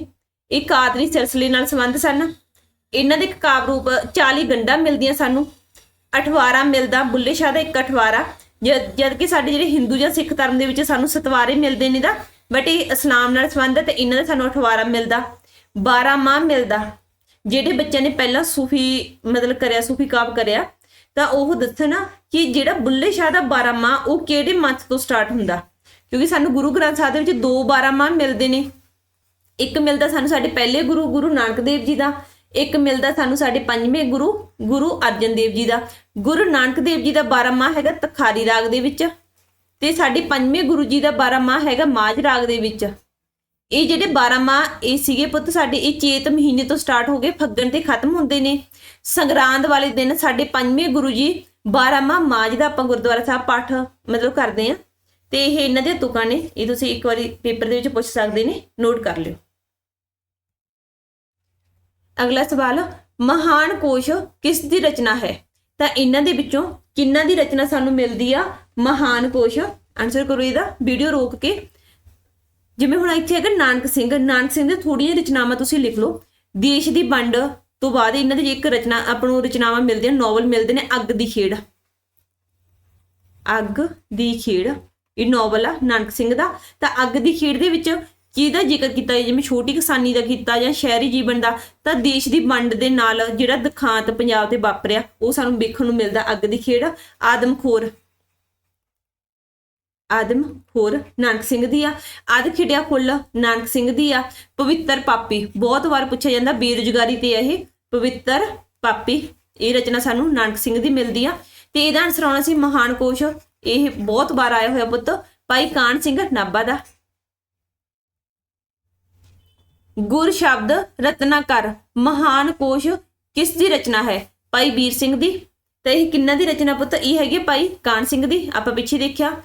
ਇਹ ਕਾਦਰੀ ਸਿਲਸਿਲੇ ਨਾਲ ਸੰਬੰਧ ਸਨ। ਇਹਨਾਂ ਦੇ ਇੱਕ ਕਾਵ ਰੂਪ 40 ਗੰਡਾ ਮਿਲਦੀਆਂ ਸਾਨੂੰ। 18 ਮਿਲਦਾ, ਬੁੱਲੇ ਸ਼ਾਹ ਦਾ ਇੱਕ 18 ਜਦ ਜਦ ਕਿ ਸਾਡੇ ਜਿਹੜੇ ਹਿੰਦੂ ਜਾਂ ਸਿੱਖ ਧਰਮ ਦੇ ਵਿੱਚ ਸਾਨੂੰ ਸਤਵਾਰੇ ਮਿਲਦੇ ਨੇ ਦਾ ਬਟ ਇਹ ਇਸਲਾਮ ਨਾਲ ਸੰਬੰਧ ਹੈ ਤੇ ਇਹਨਾਂ ਦਾ ਸਾਨੂੰ 18 ਮਿਲਦਾ। 12 ਮਾਹ ਮਿਲਦਾ। ਜਿਹੜੇ ਬੱਚਿਆਂ ਨੇ ਪਹਿਲਾਂ ਸੂਫੀ ਮਤਲਬ ਕਰਿਆ, ਸੂਫੀ ਕਾਵ ਕਰਿਆ, ਤਾਂ ਉਹ ਦੱਸਣਾ ਕਿ ਜਿਹੜਾ ਬੁੱਲੇ ਸ਼ਾਹ ਦਾ 12 ਮਾਹ, ਉਹ ਕਿਹੜੇ ਮੰਥ ਤੋਂ ਸਟਾਰਟ ਹੁੰਦਾ? ਕਿਉਂਕਿ ਸਾਨੂੰ ਗੁਰੂ ਗ੍ਰੰਥ ਸਾਹਿਬ ਦੇ ਵਿੱਚ ਦੋ 12 ਮਾਹ ਮਿਲਦੇ ਨੇ। ਇੱਕ ਮਿਲਦਾ ਸਾਨੂੰ ਸਾਡੇ ਪਹਿਲੇ ਗੁਰੂ ਗੁਰੂ ਨਾਨਕ ਦੇਵ ਜੀ ਦਾ। ਇੱਕ ਮਿਲਦਾ ਸਾਨੂੰ ਸਾਡੇ ਪੰਜਵੇਂ ਗੁਰੂ ਗੁਰੂ ਅਰਜਨ ਦੇਵ ਜੀ ਦਾ। ਗੁਰੂ ਨਾਨਕ ਦੇਵ ਜੀ ਦਾ 12 ਮਾਹ ਹੈਗਾ ਤਖਾਰੀ ਰਾਗ ਦੇ ਵਿੱਚ ਤੇ ਸਾਡੇ ਪੰਜਵੇਂ ਗੁਰੂ ਜੀ ਦਾ 12 ਮਾਹ ਹੈਗਾ ਮਾਝ ਰਾਗ ਦੇ ਵਿੱਚ। ਇਹ ਜਿਹੜੇ 12 ਮਾਹ ਇਹ ਸੀਗੇ ਪੁੱਤ ਸਾਡੇ, ਇਹ ਚੇਤ ਮਹੀਨੇ ਤੋਂ ਸਟਾਰਟ ਹੋ ਗਏ, ਫੱਗਣ ਤੇ ਖਤਮ ਹੁੰਦੇ ਨੇ। ਸੰਗਰਾਂਦ ਵਾਲੇ ਦਿਨ ਸਾਡੇ ਪੰਜਵੇਂ ਗੁਰੂ ਜੀ 12 ਮਾਹ ਮਾਝ ਦਾ ਆਪਾਂ ਗੁਰਦੁਆਰਾ ਸਾਹਿਬ ਪਾਠ ਮਤਲਬ ਕਰਦੇ ਆ ਤੇ ਇਹ ਇਹਨਾਂ ਦੀਆਂ ਤੁਕਾਂ ਨੇ, ਇਹ ਤੁਸੀਂ ਇੱਕ ਵਾਰੀ ਪੇਪਰ ਦੇ ਵਿੱਚ ਪੁੱਛ ਸਕਦੇ ਨੇ ਨੋਟ ਕਰ ਲਿਓ। ਅਗਲਾ ਸਵਾਲ, ਮਹਾਨ ਕੋਸ਼ ਕਿਸ ਦੀ ਰਚਨਾ ਹੈ? ਤਾਂ ਇਹਨਾਂ ਦੇ ਵਿੱਚੋਂ ਕਿੰਨਾਂ ਦੀ ਰਚਨਾ ਸਾਨੂੰ ਮਿਲਦੀ ਆ? ਮਹਾਨ ਕੋਸ਼। ਆਨਸਰ ਕਰੋ ਇਹਦਾ ਵੀਡੀਓ ਰੋਕ ਕੇ। ਜਿਵੇਂ ਹੁਣ ਇੱਥੇ ਹੈਗਾ ਨਾਨਕ ਸਿੰਘ ਨਾਨਕ ਸਿੰਘ ਦੀ ਥੋੜੀਆਂ ਰਚਨਾਵਾਂ ਤੁਸੀਂ ਲਿਖ ਲਓ। ਦੇਸ਼ ਦੀ ਵੰਡ ਤੋਂ ਬਾਅਦ ਇਹਨਾਂ ਦੀ ਇੱਕ ਰਚਨਾ, ਆਪਾਂ ਨੂੰ ਰਚਨਾਵਾਂ ਮਿਲਦੀਆਂ ਨੋਵਲ ਮਿਲਦੇ ਨੇ ਅੱਗ ਦੀ ਖੇਡ। ਅੱਗ ਦੀ ਖੇਡ, ਇਹ ਨੋਵਲ ਆ ਨਾਨਕ ਸਿੰਘ ਦਾ। ਤਾਂ ਅੱਗ ਦੀ ਖੇਡ ਦੇ ਵਿੱਚ ਕਿਹਦਾ ਜ਼ਿਕਰ ਕੀਤਾ ਜਿਵੇਂ ਛੋਟੀ ਕਿਸਾਨੀ ਦਾ ਕੀਤਾ ਜਾਂ ਸ਼ਹਿਰੀ ਜੀਵਨ ਦਾ, ਤਾਂ ਦੇਸ਼ ਦੀ ਵੰਡ ਦੇ ਨਾਲ ਜਿਹੜਾ ਦੁਖਾਂਤ ਪੰਜਾਬ ਤੇ ਵਾਪਰਿਆ, ਉਹ ਸਾਨੂੰ ਵੇਖਣ ਨੂੰ ਮਿਲਦਾ ਅੱਗ ਦੀ ਖੇਡ। ਆਦਮਖੋਰ ਆਦਮ ਹੋਰ ਨਾਨਕ ਸਿੰਘ ਦੀ ਆ। ਆਦ ਖਿੜਿਆ ਫੁੱਲ ਨਾਨਕ ਸਿੰਘ ਦੀ ਆ। ਪਵਿੱਤਰ ਪਾਪੀ। ਬਹੁਤ ਵਾਰ ਪੁੱਛਿਆ ਜਾਂਦਾ, ਬੇਰੁਜ਼ਗਾਰੀ ਤੇ ਇਹ। ਪਵਿੱਤਰ ਪਾਪੀ। ਇਹ ਰਚਨਾ ਸਾਨੂੰ ਨਾਨਕ ਸਿੰਘ ਦੀ ਮਿਲਦੀ ਆ। ਤੇ ਇਹਦਾ ਆਨਸਰ ਆਉਣਾ ਸੀ ਮਹਾਨ ਕੋਸ਼। ਇਹ ਬਹੁਤ ਵਾਰ ਆਇਆ ਹੋਇਆ ਪੁੱਤ। ਭਾਈ ਕਾਨ ਸਿੰਘ ਨਾਭਾ ਦਾ। ਗੁਰ ਸ਼ਬਦ ਰਤਨਾਕਰ। ਮਹਾਨ ਕੋਸ਼ ਕਿਸ ਦੀ ਰਚਨਾ ਹੈ? ਭਾਈ ਵੀਰ ਸਿੰਘ ਦੀ। ਤੇ ਇਹ ਕਿੰਨਾ ਦੀ ਰਚਨਾ ਪੁੱਤ? ਇਹ ਹੈਗੀ ਹੈ ਭਾਈ ਕਾਨ ਸਿੰਘ ਦੀ। ਆਪਾਂ ਪਿੱਛੇ ਦੇਖਿਆ।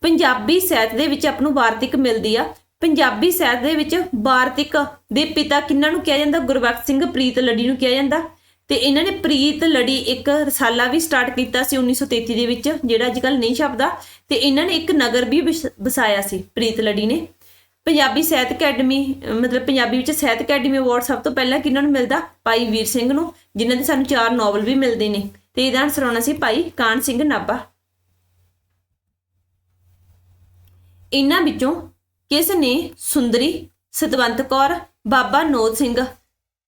ਪੰਜਾਬੀ ਸਾਹਿਤ ਦੇ ਵਿੱਚ ਆਪ ਨੂੰ ਵਾਰਤਿਕ ਮਿਲਦੀ ਆ। ਪੰਜਾਬੀ ਸਾਹਿਤ ਦੇ ਵਿੱਚ ਵਾਰਤਿਕ ਦੇ ਪਿਤਾ ਕਿਹਨਾਂ ਨੂੰ ਕਿਹਾ ਜਾਂਦਾ? ਗੁਰਬਖਸ਼ ਸਿੰਘ ਪ੍ਰੀਤ ਲੜੀ ਨੂੰ ਕਿਹਾ ਜਾਂਦਾ। ਤੇ ਇਹਨਾਂ ਨੇ ਪ੍ਰੀਤ ਲੜੀ ਇੱਕ ਰਸਾਲਾ ਵੀ ਸਟਾਰਟ ਕੀਤਾ ਸੀ 1933 ਦੇ ਵਿੱਚ, ਜਿਹੜਾ ਅੱਜ ਕੱਲ ਨਹੀਂ ਛਪਦਾ। ਤੇ ਇਹਨਾਂ ਨੇ ਇੱਕ ਨਗਰ ਵੀ ਵਸ- ਵਸਾਇਆ ਸੀ ਪ੍ਰੀਤ ਲੜੀ ਨੇ। ਪੰਜਾਬੀ ਸਾਹਿਤ ਅਕੈਡਮੀ, ਮਤਲਬ ਪੰਜਾਬੀ ਵਿੱਚ ਸਾਹਿਤ ਅਕੈਡਮੀ ਅਵਾਰਡ ਸਭ ਤੋਂ ਪਹਿਲਾਂ ਕਿਹਨਾਂ ਨੂੰ ਮਿਲਦਾ? ਭਾਈ ਵੀਰ ਸਿੰਘ ਨੂੰ, ਜਿਨ੍ਹਾਂ ਦੇ ਸਾਨੂੰ ਚਾਰ ਨੋਵਲ ਵੀ ਮਿਲਦੇ ਨੇ। ਤੇ ਇਹਦਾ ਆਨਸਰ ਆਉਣਾ ਸੀ ਭਾਈ ਕਾਨ ਸਿੰਘ ਨਾਭਾ। ਇਹਨਾਂ ਵਿੱਚੋਂ ਕਿਸ ਨੇ ਸੁੰਦਰੀ ਸਤਵੰਤ ਕੌਰ, ਬਾਬਾ ਨੋਦ ਸਿੰਘ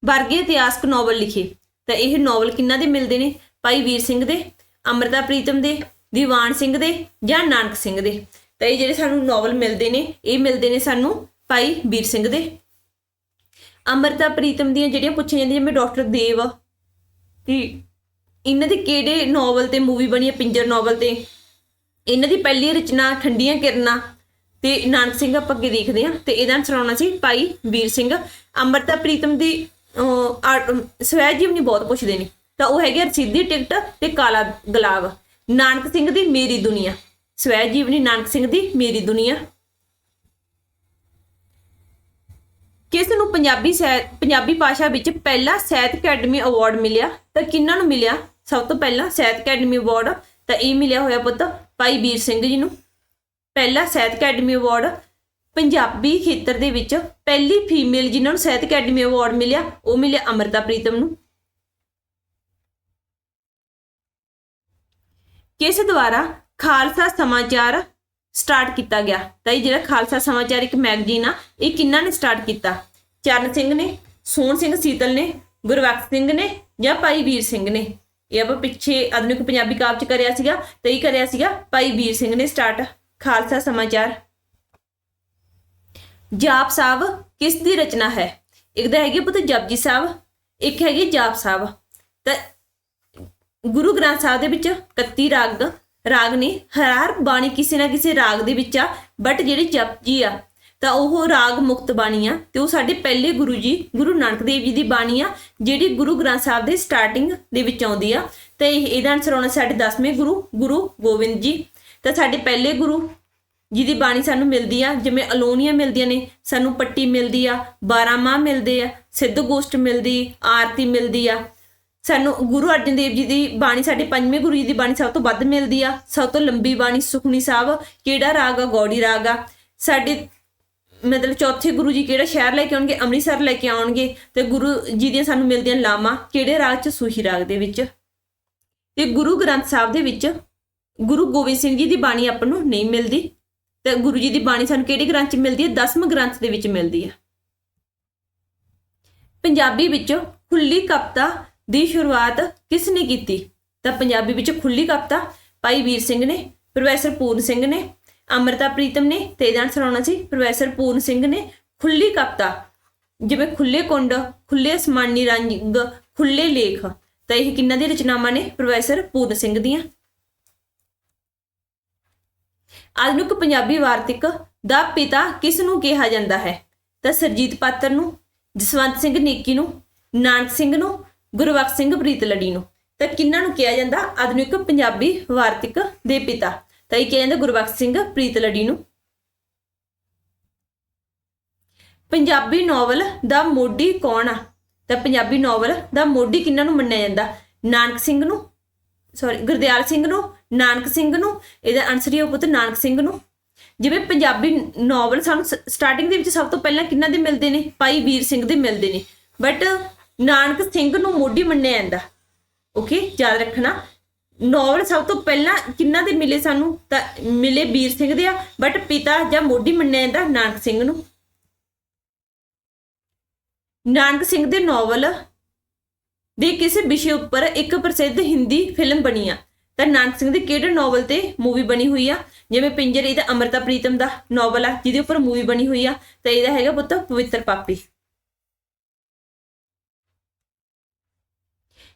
ਵਰਗੇ ਇਤਿਹਾਸਕ ਨੋਵਲ ਲਿਖੇ? ਤਾਂ ਇਹ ਨੋਵਲ ਕਿੰਨਾਂ ਦੇ ਮਿਲਦੇ ਨੇ? ਭਾਈ ਵੀਰ ਸਿੰਘ ਦੇ, ਅੰਮ੍ਰਿਤਾ ਪ੍ਰੀਤਮ ਦੇ, ਦੀਵਾਨ ਸਿੰਘ ਦੇ ਜਾਂ ਨਾਨਕ ਸਿੰਘ ਦੇ? ਤਾਂ ਇਹ ਜਿਹੜੇ ਸਾਨੂੰ ਨੋਵਲ ਮਿਲਦੇ ਨੇ, ਇਹ ਮਿਲਦੇ ਨੇ ਸਾਨੂੰ ਭਾਈ ਵੀਰ ਸਿੰਘ ਦੇ। ਅੰਮ੍ਰਿਤਾ ਪ੍ਰੀਤਮ ਦੀਆਂ ਜਿਹੜੀਆਂ ਪੁੱਛੀਆਂ ਜਾਂਦੀਆਂ ਮੈਂ ਡਾਕਟਰ ਦੇਵ ਤੇ ਇਹਨਾਂ ਦੇ ਕਿਹੜੇ ਨੋਵਲ ਤੇ ਮੂਵੀ ਬਣੀ ਹੈ ਪਿੰਜਰ ਨੋਵਲ ਤੇ? ਇਹਨਾਂ ਦੀ ਪਹਿਲੀ ਰਚਨਾ, ਠੰਡੀਆਂ ਕਿਰਨਾਂ ਤੇ ਨਾਨਕ ਸਿੰਘ ਆਪਾਂ ਅੱਗੇ ਦੇਖਦੇ ਹਾਂ ਤੇ ਇਹਦਾ ਆਨਸਰ ਆਉਣਾ ਸੀ ਭਾਈ ਵੀਰ ਸਿੰਘ। ਅੰਮ੍ਰਿਤਾ ਪ੍ਰੀਤਮ ਦੀ ਅਹ, ਸਵੈ ਜੀਵਨੀ ਬਹੁਤ ਪੁੱਛਦੇ ਨੇ। ਤਾਂ ਉਹ ਹੈਗੇ ਰਸੀਦੀ ਟਿਕਟ ਤੇ ਕਾਲਾ ਗੁਲਾਬ। ਨਾਨਕ ਸਿੰਘ ਦੀ ਮੇਰੀ ਦੁਨੀਆ। ਸਵੈ ਜੀਵਨੀ ਨਾਨਕ ਸਿੰਘ ਦੀ ਮੇਰੀ ਦੁਨੀਆ। ਕਿਸ ਨੂੰ ਪੰਜਾਬੀ ਸਾਹਿਤ ਪੰਜਾਬੀ ਭਾਸ਼ਾ ਵਿੱਚ ਪਹਿਲਾ ਸਾਹਿਤ ਅਕੈਡਮੀ ਅਵਾਰਡ ਮਿਲਿਆ? ਤਾਂ ਕਿਹਨਾਂ ਨੂੰ ਮਿਲਿਆ? ਸਭ ਤੋਂ ਪਹਿਲਾਂ ਸਾਹਿਤ ਅਕੈਡਮੀ ਅਵਾਰਡ ਤਾਂ ਇਹ ਮਿਲਿਆ ਹੋਇਆ ਪੁੱਤ ਭਾਈ ਵੀਰ ਸਿੰਘ ਜੀ ਨੂੰ। ਪਹਿਲਾ ਸਾਹਿਤ ਅਕੈਡਮੀ ਅਵਾਰਡ ਪੰਜਾਬੀ ਖੇਤਰ ਦੇ ਵਿੱਚ ਪਹਿਲੀ ਫੀਮੇਲ ਜਿਨ੍ਹਾਂ ਨੂੰ ਸਾਹਿਤ ਅਕੈਡਮੀ ਅਵਾਰਡ ਮਿਲਿਆ, ਉਹ ਮਿਲਿਆ ਅਮਰਤਾ ਪ੍ਰੀਤਮ ਨੂੰ। ਕਿਸ ਦੁਆਰਾ ਖਾਲਸਾ ਸਮਾਚਾਰ ਸਟਾਰਟ ਕੀਤਾ ਗਿਆ। ਤਾਂ ਇਹ ਜਿਹੜਾ ਖਾਲਸਾ ਸਮਾਚਾਰ ਇੱਕ ਮੈਗਜ਼ੀਨ ਆ, ਇਹ ਕਿੰਨਾਂ ਨੇ ਸਟਾਰਟ ਕੀਤਾ? ਚਰਨ ਸਿੰਘ ਨੇ, ਸੋਹਣ ਸਿੰਘ ਸੀਤਲ ਨੇ, ਗੁਰਬਖਸ਼ ਸਿੰਘ ਨੇ ਜਾਂ ਭਾਈ ਵੀਰ ਸਿੰਘ ਨੇ? ਇਹ ਆਪਾਂ ਪਿੱਛੇ ਆਧੁਨਿਕ ਪੰਜਾਬੀ ਕਾਵਿ ਚ ਕਰਿਆ ਸੀਗਾ, ਤੇ ਇਹ ਕਰਿਆ ਸੀਗਾ ਭਾਈ ਵੀਰ ਸਿੰਘ ਨੇ ਸਟਾਰਟ ਖਾਲਸਾ ਸਮਾਚਾਰ। ਜਾਪ ਸਾਹਿਬ ਕਿਸ ਦੀ ਰਚਨਾ ਹੈ? ਇੱਕ ਤਾਂ ਹੈਗੀ ਪੁੱਤ ਜਪਜੀ ਸਾਹਿਬ, ਇੱਕ ਹੈਗੀ ਜਾਪ ਸਾਹਿਬ। ਤਾਂ ਗੁਰੂ ਗ੍ਰੰਥ ਸਾਹਿਬ ਦੇ ਵਿੱਚ 31 ਰਾਗ ਰਾਗ ਨੇ ਹਰ ਬਾਣੀ ਕਿਸੇ ਨਾ ਕਿਸੇ ਰਾਗ ਦੇ ਵਿੱਚ ਆ ਬਟ ਜਿਹੜੀ ਜਪਜੀ ਆ, ਤਾਂ ਉਹ ਰਾਗ ਮੁਕਤ ਬਾਣੀ ਆ ਤੇ ਉਹ ਸਾਡੇ ਪਹਿਲੇ ਗੁਰੂ ਜੀ, ਗੁਰੂ ਨਾਨਕ ਦੇਵ ਜੀ ਦੀ ਬਾਣੀ ਆ, ਜਿਹੜੀ ਗੁਰੂ ਗ੍ਰੰਥ ਸਾਹਿਬ ਦੇ ਸਟਾਰਟਿੰਗ ਦੇ ਵਿੱਚ ਆਉਂਦੀ ਆ। ਤੇ ਇਹ- ਇਹਦਾ ਆਨਸਰ ਆਉਣਾ ਸਾਡੇ 10ਵੇਂ ਗੁਰੂ ਗੁਰੂ ਗੋਬਿੰਦ ਜੀ। ਤਾਂ ਸਾਡੇ ਪਹਿਲੇ ਗੁਰੂ ਜਿਹਦੀ ਬਾਣੀ ਸਾਨੂੰ ਮਿਲਦੀ ਆ, ਜਿਵੇਂ ਅਲੋਨੀਆਂ ਮਿਲਦੀਆਂ ਨੇ, ਸਾਨੂੰ ਪੱਟੀ ਮਿਲਦੀ ਆ 12 ਮਾਹ ਮਿਲਦੇ ਆ, ਸਿੱਧ ਗੋਸ਼ਟ ਮਿਲਦੀ, ਆਰਤੀ ਮਿਲਦੀ ਆ। ਸਾਨੂੰ ਗੁਰੂ ਅਰਜਨ ਦੇਵ ਜੀ ਦੀ ਬਾਣੀ, ਸਾਡੇ ਪੰਜਵੇਂ ਗੁਰੂ ਜੀ ਦੀ ਬਾਣੀ ਸਭ ਤੋਂ ਵੱਧ ਮਿਲਦੀ ਆ, ਸਭ ਤੋਂ ਲੰਬੀ ਬਾਣੀ ਸੁਖਣੀ ਸਾਹਿਬ, ਕਿਹੜਾ ਰਾਗ ਆ, ਗੌੜੀ ਰਾਗ ਆ। ਸਾਡੇ ਮਤਲਬ ਚੌਥੇ ਗੁਰੂ ਜੀ ਕਿਹੜਾ ਸ਼ਹਿਰ ਲੈ ਕੇ ਆਉਣਗੇ, ਅੰਮ੍ਰਿਤਸਰ ਲੈ ਕੇ ਆਉਣਗੇ, ਤੇ ਗੁਰੂ ਜੀ ਦੀਆਂ ਸਾਨੂੰ ਮਿਲਦੀਆਂ ਲਾਮਾ, ਕਿਹੜੇ ਰਾਗ ਚ? ਸੂਹੀ ਰਾਗ ਦੇ ਵਿੱਚ। ਤੇ ਗੁਰੂ ਗ੍ਰੰਥ ਸਾਹਿਬ ਦੇ ਵਿੱਚ ਗੁਰੂ ਗੋਬਿੰਦ ਸਿੰਘ ਜੀ ਦੀ ਬਾਣੀ ਆਪਾਂ ਨੂੰ ਨਹੀਂ ਮਿਲਦੀ। ਤੇ ਗੁਰੂ ਜੀ ਦੀ ਬਾਣੀ ਸਾਨੂੰ ਕਿਹੜੇ ਗ੍ਰੰਥ ਚ ਮਿਲਦੀ ਹੈ? ਦਸਮ ਗ੍ਰੰਥ ਦੇ ਵਿੱਚ ਮਿਲਦੀ ਹੈ। ਪੰਜਾਬੀ ਵਿੱਚ ਖੁੱਲੀ ਕਵਿਤਾ ਦੀ ਸ਼ੁਰੂਆਤ ਕਿਸ ਨੇ ਕੀਤੀ? ਤਾਂ ਪੰਜਾਬੀ ਵਿੱਚ ਖੁੱਲੀ ਕਵਿਤਾ ਭਾਈ ਵੀਰ ਸਿੰਘ ਨੇ, ਪ੍ਰੋਫੈਸਰ ਪੂਰਨ ਸਿੰਘ ਨੇ, ਅਮਰਤਾ ਪ੍ਰੀਤਮ ਨੇ ਤੇ ਇਹਦਾ ਆਨਸਰ ਆਉਣਾ ਸੀ, ਪ੍ਰੋਫੈਸਰ ਪੂਰਨ ਸਿੰਘ ਨੇ ਖੁੱਲੀ ਕਵਿਤਾ, ਜਿਵੇਂ ਖੁੱਲੇ ਕੁੰਡ ਖੁੱਲੇ ਅਸਮਾਨੀ ਰੰਗ ਖੁੱਲੇ ਲੇਖ। ਤਾਂ ਇਹ ਕਿੰਨਾਂ ਦੀ ਰਚਨਾਵਾਂ ਨੇ? ਪ੍ਰੋਫੈਸਰ ਪੂਰਨ ਸਿੰਘ ਦੀਆਂ। ਆਧੁਨਿਕ ਪੰਜਾਬੀ ਵਾਰਤਿਕ ਦਾ ਪਿਤਾ ਕਿਸ ਨੂੰ ਕਿਹਾ ਜਾਂਦਾ ਹੈ? ਤਾਂ ਸਰਜੀਤ ਪਾਤਰ ਨੂੰ, ਜਸਵੰਤ ਸਿੰਘ ਨੇਕੀ ਨੂੰ, ਨਾਨਕ ਸਿੰਘ ਨੂੰ, ਗੁਰਬਖਸ਼ ਸਿੰਘ ਪ੍ਰੀਤਲੜੀ ਨੂੰ। ਤਾਂ ਕਿਹਨਾਂ ਨੂੰ ਕਿਹਾ ਜਾਂਦਾ ਆਧੁਨਿਕ ਪੰਜਾਬੀ ਵਾਰਤਕ ਦੇ ਪਿਤਾ? ਤਾਂ ਇਹ ਕਿਹਾ ਜਾਂਦਾ ਗੁਰਬਖਸ਼ ਸਿੰਘ ਪ੍ਰੀਤਲੜੀ ਨੂੰ। ਪੰਜਾਬੀ ਨੋਵਲ ਦਾ ਮੋਢੀ ਕੌਣ ਆ? ਤਾਂ ਪੰਜਾਬੀ ਨੋਵਲ ਦਾ ਮੋਢੀ ਕਿਹਨਾਂ ਨੂੰ ਮੰਨਿਆ ਜਾਂਦਾ? ਨਾਨਕ ਸਿੰਘ ਨੂੰ ਸੌਰੀ ਗੁਰਦਿਆਲ ਸਿੰਘ ਨੂੰ ਨਾਨਕ ਸਿੰਘ ਨੂੰ, ਇਹਦਾ ਆਨਸਰ ਹੀ ਉਹ ਪੁੱਤ ਨਾਨਕ ਸਿੰਘ ਨੂੰ। ਜਿਵੇਂ ਪੰਜਾਬੀ ਨੋਵਲ ਸਾਨੂੰ ਸਟਾਰਟਿੰਗ ਦੇ ਵਿੱਚ ਸਭ ਤੋਂ ਪਹਿਲਾਂ ਕਿਹਨਾਂ ਦੇ ਮਿਲਦੇ ਨੇ? ਭਾਈ ਵੀਰ ਸਿੰਘ ਦੇ ਮਿਲਦੇ ਨੇ। ਬਟ ਨਾਨਕ ਸਿੰਘ ਨੂੰ ਮੋਢੀ ਮੰਨਿਆ ਜਾਂਦਾ। ਓਕੇ ਯਾਦ ਰੱਖਣਾ। ਨੋਵਲ ਸਭ ਤੋਂ ਪਹਿਲਾਂ ਕਿਹਨਾਂ ਦੇ ਮਿਲੇ ਸਾਨੂੰ? ਤਾਂ ਮਿਲੇ ਵੀਰ ਸਿੰਘ ਦੇ ਆ ਬਟ ਪਿਤਾ ਜਾਂ ਮੋਢੀ ਮੰਨਿਆ ਜਾਂਦਾ ਨਾਨਕ ਸਿੰਘ ਨੂੰ। ਨਾਨਕ ਸਿੰਘ ਦੇ ਨੋਵਲ ਦੇ ਕਿਸੇ ਵਿਸ਼ੇ ਉੱਪਰ ਇੱਕ ਪ੍ਰਸਿੱਧ ਹਿੰਦੀ ਫਿਲਮ ਬਣੀ ਆ। ਤਾਂ ਨਾਨਕ ਸਿੰਘ ਦੇ ਕਿਹੜੇ ਨੋਵਲ ਤੇ ਮੂਵੀ ਬਣੀ ਹੋਈ ਆ? ਜਿਵੇਂ ਪਿੰਜਰ ਇਹਦਾ ਅਮਰਤਾ ਪ੍ਰੀਤਮ ਦਾ ਨੋਵਲ ਆ, ਜਿਹਦੇ ਉੱਪਰ ਮੂਵੀ ਬਣੀ ਹੋਈ ਆ, ਤਾਂ ਇਹਦਾ ਹੈਗਾ ਪੁੱਤ ਪਵਿੱਤਰ ਪਾਪੀ।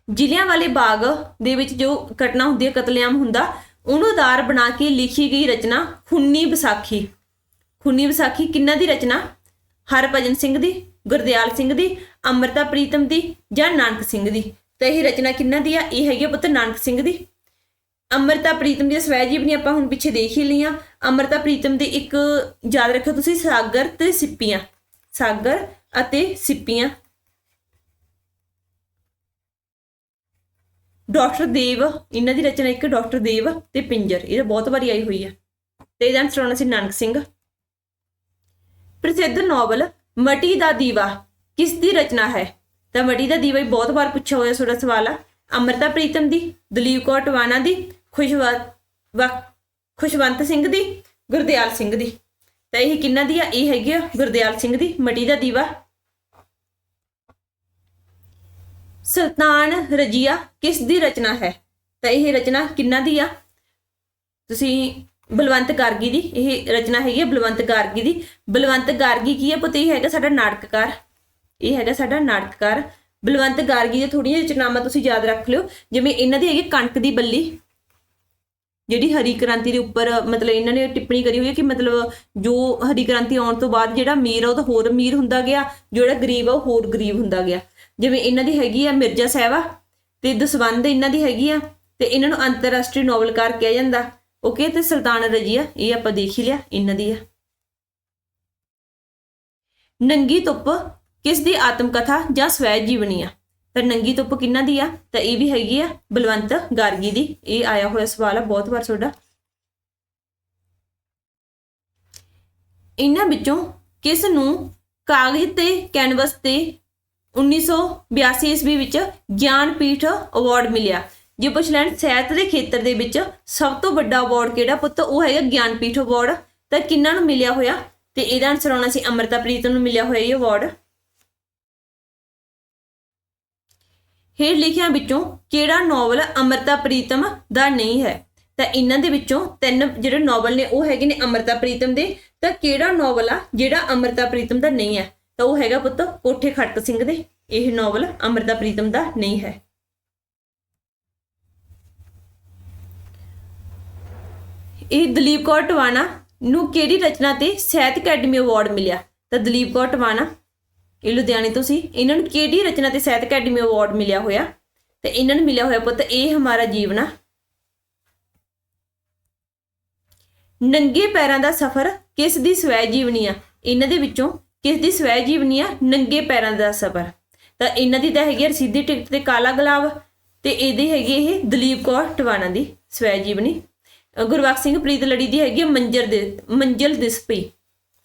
ਜ਼ਿਲ੍ਹਿਆਂ ਵਾਲੇ ਬਾਗ ਦੇ ਵਿੱਚ ਜੋ ਘਟਨਾ ਹੁੰਦੀ ਹੈ ਕਤਲੇਆਮ ਹੁੰਦਾ, ਉਹਨੂੰ ਆਧਾਰ ਬਣਾ ਕੇ ਲਿਖੀ ਗਈ ਰਚਨਾ ਖੁੰਨੀ ਵਿਸਾਖੀ। ਖੁੰਨੀ ਵਿਸਾਖੀ ਕਿੰਨਾ ਦੀ ਰਚਨਾ? ਹਰਭਜਨ ਸਿੰਘ ਦੀ, ਗੁਰਦਿਆਲ ਸਿੰਘ ਦੀ, ਅਮਰਤਾ ਪ੍ਰੀਤਮ ਦੀ ਜਾਂ ਨਾਨਕ ਸਿੰਘ ਦੀ? ਤਾਂ ਇਹ ਰਚਨਾ ਕਿੰਨਾ ਦੀ ਆ? ਇਹ ਹੈਗੀ ਆ ਪੁੱਤ ਨਾਨਕ ਸਿੰਘ ਦੀ। ਅਮਰਤਾ ਪ੍ਰੀਤਮ ਦੀ ਸਵੈ ਜੀਵਨੀ ਆਪਾਂ ਹੁਣ ਪਿੱਛੇ ਦੇਖ ਹੀ ਲਈਆਂ। ਅਮਰਤਾ ਪ੍ਰੀਤਮ ਦੀ ਇੱਕ ਯਾਦ ਰੱਖੋ ਤੁਸੀਂ, ਸਾਗਰ ਤੇ ਸਿੱਪੀਆਂ। ਸਾਗਰ ਅਤੇ ਸਿੱਪੀਆਂ। ਡਾਕਟਰ ਦੇਵ, ਇਹਨਾਂ ਦੀ ਰਚਨਾ ਇੱਕ ਡਾਕਟਰ ਦੇਵ ਤੇ ਪਿੰਜਰ, ਇਹ ਤਾਂ ਬਹੁਤ ਵਾਰੀ ਆਈ ਹੋਈ ਹੈ ਤੇ ਇਹਦਾ ਆਨਸਰ ਆਉਣਾ ਸੀ ਨਾਨਕ ਸਿੰਘ। ਪ੍ਰਸਿੱਧ ਨੋਵਲ, ਮਟੀ ਦਾ ਦੀਵਾ, ਕਿਸ ਦੀ ਰਚਨਾ ਹੈ? ਤਾਂ ਮਟੀ ਦਾ ਦੀਵਾ ਹੀ ਬਹੁਤ ਵਾਰ ਪੁੱਛਿਆ ਹੋਇਆ ਤੁਹਾਡਾ ਸਵਾਲ ਆ। ਅਮਰਤਾ ਪ੍ਰੀਤਮ ਦੀ, ਦਲੀਪ ਕੌਰ ਟਵਾਣਾ ਦੀ ਖੁਸ਼ਵੰਤ ਖੁਸ਼ਵੰਤ ਸਿੰਘ ਦੀ, ਗੁਰਦਿਆਲ ਸਿੰਘ ਦੀ। ਤਾਂ ਇਹ ਕਿੰਨਾ ਦੀ ਆ? ਇਹ ਹੈਗੀ ਆ ਗੁਰਦਿਆਲ ਸਿੰਘ ਦੀ, ਮਟੀ ਦਾ ਦੀਵਾ। ਸੁਲਤਾਨ ਰਜੀਆ ਕਿਸ ਦੀ ਰਚਨਾ ਹੈ? ਤਾਂ ਇਹ ਰਚਨਾ ਕਿੰਨਾ ਦੀ ਆ? ਤੁਸੀਂ ਬਲਵੰਤ ਗਾਰਗੀ ਦੀ, ਇਹ ਰਚਨਾ ਹੈਗੀ ਹੈ ਬਲਵੰਤ ਗਾਰਗੀ ਦੀ। ਬਲਵੰਤ ਗਾਰਗੀ ਕੀ ਹੈ ਪੁੱਤ? ਇਹ ਹੈਗਾ ਸਾਡਾ ਨਾਟਕਕਾਰ। ਇਹ ਹੈਗਾ ਸਾਡਾ ਨਾਟਕਕਾਰ। ਬਲਵੰਤ ਗਾਰਗੀ ਦੀਆਂ ਥੋੜੀਆਂ ਰਚਨਾਵਾਂ ਤੁਸੀਂ ਯਾਦ ਰੱਖ ਲਿਓ। ਜਿਵੇਂ ਇਹਨਾਂ ਦੀ ਹੈਗੀ ਕਣਕ ਦੀ ਬੱਲੀ। ਜਿਹੜੀ ਹਰੀ ਕ੍ਰਾਂਤੀ ਦੇ ਉੱਪਰ, ਮਤਲਬ ਇਹਨਾਂ ਨੇ ਟਿੱਪਣੀ ਕਰੀ ਹੋਈ ਹੈ ਕਿ ਮਤਲਬ ਜੋ ਹਰੀ ਕ੍ਰਾਂਤੀ ਆਉਣ ਤੋਂ ਬਾਅਦ ਜਿਹੜਾ ਅਮੀਰ ਆ, ਉਹ ਤਾਂ ਹੋਰ ਅਮੀਰ ਹੁੰਦਾ ਗਿਆ ਜਿਹੜਾ ਗਰੀਬ ਆ, ਉਹ ਹੋਰ ਗਰੀਬ ਹੁੰਦਾ ਗਿਆ। ਜਿਵੇਂ ਇਹਨਾਂ ਦੀ ਹੈਗੀ ਆ ਮਿਰਜ਼ਾ ਸਾਹਿਬਾ ਤੇ ਦਸਵੰਦ ਇਹਨਾਂ ਦੀ ਹੈਗੀ ਆ ਤੇ ਇਹਨਾਂ ਨੂੰ ਅੰਤਰਰਾਸ਼ਟਰੀ ਨੋਵਲਕਾਰ ਕਿਹਾ ਜਾਂਦਾ। ਓਕੇ, ਤੇ ਸੁਲਤਾਨ ਰਜੀਆ ਇਹ ਆਪਾਂ ਦੇਖ ਹੀ ਲਿਆ, ਇਹਨਾਂ ਦੀ ਆ। ਨੰਗੀ ਧੁੱਪ ਕਿਸ ਦੀ ਆਤਮ ਕਥਾ ਜਾਂ ਸਵੈ ਜੀਵਨੀ ਆ? ਤਾਂ ਨੰਗੀ ਧੁੱਪ ਕਿੰਨਾ ਦੀ ਆ? ਤਾਂ ਇਹ ਵੀ ਹੈਗੀ ਆ ਬਲਵੰਤ ਗਾਰਗੀ ਦੀ। ਇਹ ਆਇਆ ਹੋਇਆ ਸਵਾਲ ਆ, ਬਹੁਤ ਵਾਰ ਤੁਹਾਡਾ। ਇਹਨਾਂ ਵਿੱਚੋਂ ਕਿਸ ਨੂੰ ਕਾਗਜ਼ ਤੇ, ਕੈਨਵਸ ਤੇ 1982 ਈਸਵੀ ਵਿੱਚ ਗਿਆਨਪੀਠ ਅਵਾਰਡ ਮਿਲਿਆ? ਜੇ ਪੁੱਛ ਲੈਣ ਸਾਹਿਤ ਦੇ ਖੇਤਰ ਦੇ ਵਿੱਚ ਸਭ ਤੋਂ ਵੱਡਾ ਅਵਾਰਡ ਕਿਹੜਾ ਪੁੱਤ? ਉਹ ਹੈਗਾ ਗਿਆਨਪੀਠ ਅਵਾਰਡ ਤਾਂ ਕਿੰਨਾਂ ਨੂੰ ਮਿਲਿਆ ਹੋਇਆ? ਤੇ ਇਹਦਾ ਆਨਸਰ ਆਉਣਾ ਸੀ ਅਮਰਤਾ ਪ੍ਰੀਤਮ ਨੂੰ ਮਿਲਿਆ ਹੋਇਆ ਇਹ ਅਵਾਰਡ ਹੇਠ ਲਿਖਿਆਂ ਵਿੱਚੋਂ ਕਿਹੜਾ ਨੋਵਲ ਅਮਰਤਾ ਪ੍ਰੀਤਮ ਦਾ ਨਹੀਂ ਹੈ? ਤਾਂ ਇਹਨਾਂ ਦੇ ਵਿੱਚੋਂ ਤਿੰਨ ਜਿਹੜੇ ਨੋਵਲ ਨੇ, ਉਹ ਹੈਗੇ ਨੇ ਅਮਰਤਾ ਪ੍ਰੀਤਮ ਦੇ। ਤਾਂ ਕਿਹੜਾ ਨੋਵਲ ਆ ਜਿਹੜਾ ਅਮਰਤਾ ਪ੍ਰੀਤਮ ਦਾ ਨਹੀਂ ਹੈ? ਤਾਂ ਉਹ ਹੈਗਾ ਪੁੱਤ ਕੋਠੇ ਖੜਕ ਸਿੰਘ ਦੇ। ਇਹ ਨੋਵਲ ਅਮਰਤਾ ਪ੍ਰੀਤਮ ਦਾ ਨਹੀਂ ਹੈ। ਇਹ ਦਲੀਪ ਕੌਰ ਟਵਾਣਾ ਨੂੰ ਕਿਹੜੀ ਰਚਨਾ ਤੇ ਸਾਹਿਤ ਅਕੈਡਮੀ ਅਵਾਰਡ ਮਿਲਿਆ? ਤਾਂ ਦਲੀਪ ਕੌਰ ਟਵਾਣਾ ਇਹ ਲੁਧਿਆਣੇ ਤੋਂ ਸੀ। ਇਹਨਾਂ ਨੂੰ ਕਿਹੜੀ ਰਚਨਾ ਤੇ ਸਾਹਿਤ ਅਕੈਡਮੀ ਅਵਾਰਡ ਮਿਲਿਆ ਹੋਇਆ? ਤੇ ਇਹਨਾਂ ਨੂੰ ਮਿਲਿਆ ਹੋਇਆ ਪੁੱਤ ਇਹ ਹਮਾਰਾ ਜੀਵਨਾ ਨੰਗੇ ਪੈਰਾਂ ਦਾ ਸਫ਼ਰ ਕਿਸ ਦੀ ਸਵੈ ਜੀਵਨੀ ਆ? ਇਹਨਾਂ ਦੇ ਵਿੱਚੋਂ ਕਿਸ ਦੀ ਸਵੈ ਜੀਵਨੀ ਆ? ਨੰਗੇ ਪੈਰਾਂ ਦਾ ਸਫ਼ਰ। ਤਾਂ ਇਹਨਾਂ ਦੀ ਤਾਂ ਹੈਗੀ ਆ ਰਸੀਦੀ ਟਿਕਟ ਤੇ ਕਾਲਾ ਗੁਲਾਬ ਤੇ ਇਹਦੀ ਹੈਗੀ ਇਹ ਦਲੀਪ ਕੌਰ ਟਵਾਣਾ ਦੀ ਸਵੈ ਜੀਵਨੀ। ਅ, ਸਿੰਘ ਪ੍ਰੀਤ ਲੜੀ ਦੀ ਹੈਗੀ ਆ ਮੰਜਰ ਦੇ ਮੰਜ਼ਲ ਦਿਸ ਪਈ।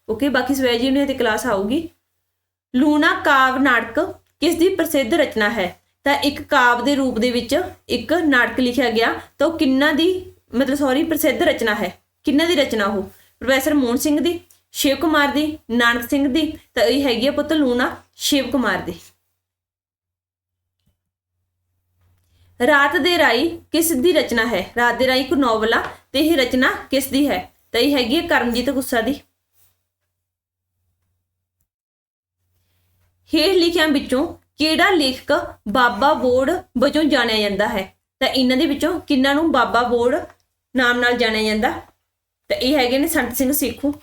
ਓਕੇ ਬਾਕੀ ਸਵੈ ਜੀਵਨੀ ਤੇ ਕਲਾਸ ਆਊਗੀ। ਲੂਣਾ ਕਾਵ ਨਾਟਕ ਕਿਸ ਦੀ ਪ੍ਰਸਿੱਧ ਰਚਨਾ ਹੈ? ਤਾਂ ਇੱਕ ਕਾਵ ਦੇ ਰੂਪ ਦੇ ਵਿੱਚ ਇੱਕ ਨਾਟਕ ਲਿਖਿਆ ਗਿਆ ਤਾਂ ਉਹ ਕਿੰਨਾ ਦੀ, ਮਤਲਬ ਸੌਰੀ ਪ੍ਰਸਿੱਧ ਰਚਨਾ ਹੈ? ਕਿੰਨਾ ਦੀ ਰਚਨਾ ਉਹ? ਪ੍ਰੋਫੈਸਰ ਮੋਹਨ ਸਿੰਘ ਦੀ, ਸ਼ਿਵ ਕੁਮਾਰ ਦੀ, ਨਾਨਕ ਸਿੰਘ ਦੀ, ਤਾਂ ਇਹ ਹੈਗੀ ਆ ਪੁੱਤ ਲੂਣਾ ਸ਼ਿਵ ਕੁਮਾਰ ਦੀ। ਰਾਤ ਦੇ ਰਾਈ ਕਿਸ ਦੀ ਰਚਨਾ ਹੈ? ਰਾਤ ਦੇ ਰਾਈ ਇੱਕ ਨੋਵਲ ਆ ਤੇ ਇਹ ਰਚਨਾ ਕਿਸ ਦੀ ਹੈ? ਤਾਂ ਇਹ ਹੈਗੀ ਹੈ ਕਰਮਜੀਤ ਗੁੱਸਾ ਦੀ। ਹੇਠ ਲਿਖਿਆਂ ਵਿੱਚੋਂ ਕਿਹੜਾ ਲੇਖਕ ਬਾਬਾ ਬੋੜ ਵਜੋਂ ਜਾਣਿਆ ਜਾਂਦਾ ਹੈ? ਤਾਂ ਇਹਨਾਂ ਦੇ ਵਿੱਚੋਂ ਕਿੰਨਾਂ ਨੂੰ ਬਾਬਾ ਬੋੜ ਨਾਮ ਨਾਲ ਜਾਣਿਆ ਜਾਂਦਾ? ਤਾਂ ਇਹ ਹੈਗੇ ਨੇ ਸੰਤ ਸਿੰਘ ਸੇਖੂ।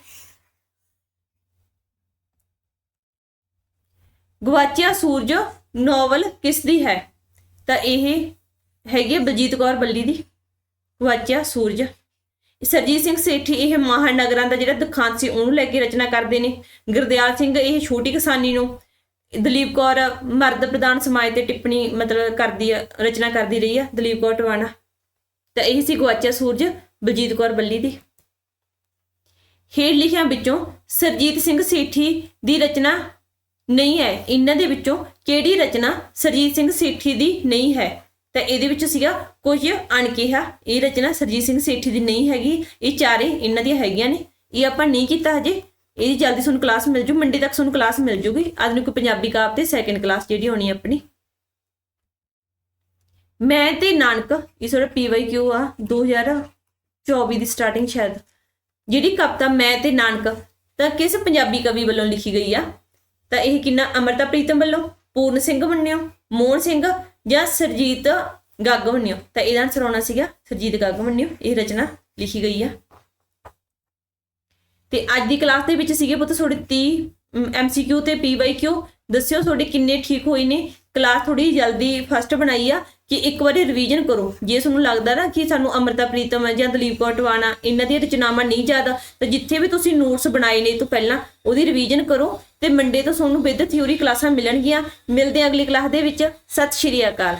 ਗਵਾਚਿਆ ਸੂਰਜ ਨੋਵਲ ਕਿਸ ਦੀ ਹੈ? ਤਾਂ ਇਹ ਹੈਗੀ ਹੈ ਬਲਜੀਤ ਕੌਰ ਬੱਲੀ ਦੀ। ਗਵਾਚਿਆ ਸੂਰਜ। ਸਰਜੀਤ ਸਿੰਘ ਸੇਠੀ ਇਹ ਮਹਾਨਗਰਾਂ ਦਾ ਜਿਹੜਾ ਦੁਖਾਂਤ ਸੀ ਉਹਨੂੰ ਲੈ ਕੇ ਰਚਨਾ ਕਰਦੇ ਨੇ। ਗੁਰਦਿਆਲ ਸਿੰਘ ਇਹ ਛੋਟੀ ਕਿਸਾਨੀ ਨੂੰ ਦਲੀਪ ਕੌਰ ਮਰਦ ਪ੍ਰਧਾਨ ਸਮਾਜ ਤੇ ਟਿੱਪਣੀ ਮਤਲਬ ਕਰਦੀ ਆ, ਰਚਨਾ ਕਰਦੀ ਰਹੀ ਆ, ਦਲੀਪ ਕੌਰ ਟਵਾਣਾ। ਤਾਂ ਇਹ ਸੀ ਗਵਾਚਿਆ ਸੂਰਜ, ਬਲਜੀਤ ਕੌਰ ਬੱਲੀ ਦੀ। ਹੇਠ ਲਿਖਿਆਂ ਵਿੱਚੋਂ ਸਰਜੀਤ ਸਿੰਘ ਸੇਠੀ ਦੀ ਰਚਨਾ ਨਹੀਂ ਹੈ। ਇਹਨਾਂ ਦੇ ਵਿੱਚੋਂ ਕਿਹੜੀ ਰਚਨਾ ਸਰਜੀਤ ਸਿੰਘ ਸੇਠੀ ਦੀ ਨਹੀਂ ਹੈ? ਤਾਂ ਇਹਦੇ ਵਿੱਚ ਸੀਗਾ ਕੁਝ ਅਣਕਿਹਾ। ਇਹ ਰਚਨਾ ਸਰਜੀਤ ਸਿੰਘ ਸੇਠੀ ਦੀ ਨਹੀਂ ਹੈਗੀ। ਇਹ ਚਾਰੇ ਇਹਨਾਂ ਦੀਆਂ ਹੈਗੀਆਂ ਨੇ। ਇਹ ਆਪਾਂ ਨਹੀਂ ਕੀਤਾ ਹਜੇ। ਇਹਦੀ ਜਲਦੀ ਤੁਹਾਨੂੰ ਕਲਾਸ ਮਿਲ ਜੂ ਮੰਡੇ ਤੱਕ ਤੁਹਾਨੂੰ ਕਲਾਸ ਮਿਲ ਜੂਗੀ। ਆਧੁਨਿਕ ਪੰਜਾਬੀ ਕਾਵ ਤੇ ਸੈਕੰਡ ਕਲਾਸ ਜਿਹੜੀ ਹੋਣੀ ਆਪਣੀ। ਮੈਂ ਤੇ ਨਾਨਕ, ਇਹ ਤੁਹਾਡਾ ਪੀਵਾਈਕਿਊ ਆ 2024 ਦੀ ਸਟਾਰਟਿੰਗ ਸ਼ਾਇਦ। ਜਿਹੜੀ ਕਵਿਤਾ ਮੈਂ ਤੇ ਨਾਨਕ, ਤਾਂ ਕਿਸ ਪੰਜਾਬੀ ਕਵੀ ਵੱਲੋਂ ਲਿਖੀ ਗਈ ਆ? ਤਾਂ ਇਹ ਕਿੰਨਾ ਅਮਰਤਾ ਪ੍ਰੀਤਮ ਵੱਲੋਂ? ਪੂਰਨ ਸਿੰਘ ਮੰਨਿਓ ਮੋਹਨ ਸਿੰਘ ਜਾਂ ਸਰਜੀਤ ਗੱਗ ਮੰਨਿਓ ਤਾਂ ਇਹਦਾ ਆਨਸਰ ਆਉਣਾ ਸੀਗਾ, ਸਰਜੀਤ ਗੱਗ ਮੰਨਿਓ ਇਹ ਰਚਨਾ ਲਿਖੀ ਗਈ ਆ। ਤੇ ਅੱਜ ਦੀ ਕਲਾਸ ਦੇ ਵਿੱਚ ਸੀਗੇ ਪੁੱਤ ਤੁਹਾਡੇ 30 ਐਮਸੀਕਿਊ ਤੇ ਪੀਵਾਈਕਿਊ ਦੱਸਿਓ ਤੁਹਾਡੇ ਕਿੰਨੇ ਠੀਕ ਹੋਏ ਨੇ? ਕਲਾਸ ਥੋੜੀ ਜਲਦੀ ਫਸਟ ਬਣਾਈ ਆ ਕਿ ਇੱਕ ਵਾਰੀ ਰਿਵੀਜ਼ਨ ਕਰੋ। ਜੇ ਤੁਹਾਨੂੰ ਲੱਗਦਾ ਨਾ ਕਿ ਸਾਨੂੰ ਅਮਰਤਾ ਪ੍ਰੀਤਮ ਜਾਂ ਦਲੀਪ ਕੌਰ ਟਵਾਣਾ ਇਹਨਾਂ ਦੀਆਂ ਰਚਨਾਵਾਂ ਨਹੀਂ ਜ਼ਿਆਦਾ ਤਾਂ ਜਿੱਥੇ ਵੀ ਤੁਸੀਂ ਨੋਟਸ ਬਣਾਏ ਨੇ ਇਹ ਤੋਂ ਪਹਿਲਾਂ ਉਹਦੀ ਰਿਵੀਜ਼ਨ ਕਰੋ ਤੇ ਮੰਡੇ ਤੋਂ ਤੁਹਾਨੂੰ ਵਿਦ ਥਿਊਰੀ ਕਲਾਸਾਂ ਮਿਲਣਗੀਆਂ। ਮਿਲਦੇ ਹਾਂ ਅਗਲੀ ਕਲਾਸ ਦੇ ਵਿੱਚ। ਸਤਿ ਸ਼੍ਰੀ ਅਕਾਲ।